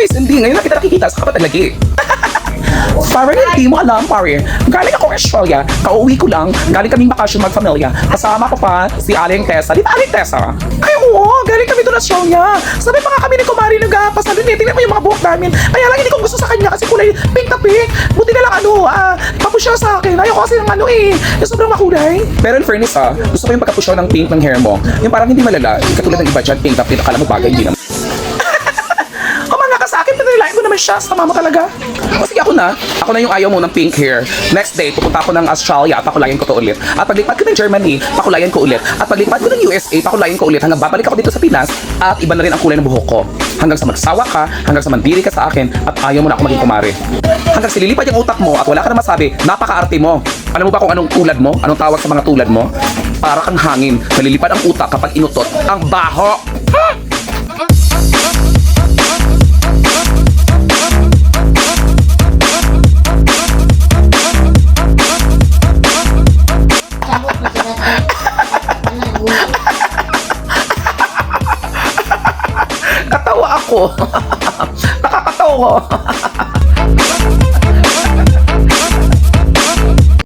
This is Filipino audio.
Choice, hindi. Ngayon lang kita nakikita sa kapatid lagi. Parang hindi mo alam, pare. Galing ako Australia, kauwi ko lang, galing kaming bakasyon mag-familia. Kasama ko pa si Aling Tessa. Di ba Aling Tessa? Ay, oo, galing kami doon Australia. Sabi pa nga kami ni Kumari nag-apas na doon eh. Tingnan mo yung mga buhok namin. Kaya lang hindi ko gusto sa kanya kasi kulay pink na pink. Buti na lang ano, ah, papusyaw sa akin. Ayoko kasi ng ano eh, yung sobrang makulay. Pero in fairness ah, gusto ko yung pagkapusyaw ng pink ng hair mo. Yung parang hindi malala, katulad ng iba dyan, pink na pink, akala mo bagay, hindi naman. Ko naman siya. Sama mo talaga. O sige, ako na. Ako na yung ayaw mo ng pink hair. Next day, pupunta ako ng Australia at pakulayan ko to ulit. At paglipat ko ng Germany, pakulayan ko ulit. At paglipat ko ng USA, pakulayan ko ulit. Hanggang babalik ako dito sa Pinas at iba na rin ang kulay ng buhok ko. Hanggang sa magsawa ka, hanggang sa mandiri ka sa akin at ayaw mo na ako maging kumare. Hanggang sililipad yung utak mo at wala ka na masabi, napaka-arte mo. Alam mo ba kung anong tulad mo? Anong tawag sa mga tulad mo? Para kang hangin. Nalilipad ang utak kapag inutot. Ang baho! Natawa ako. Nakakatawa.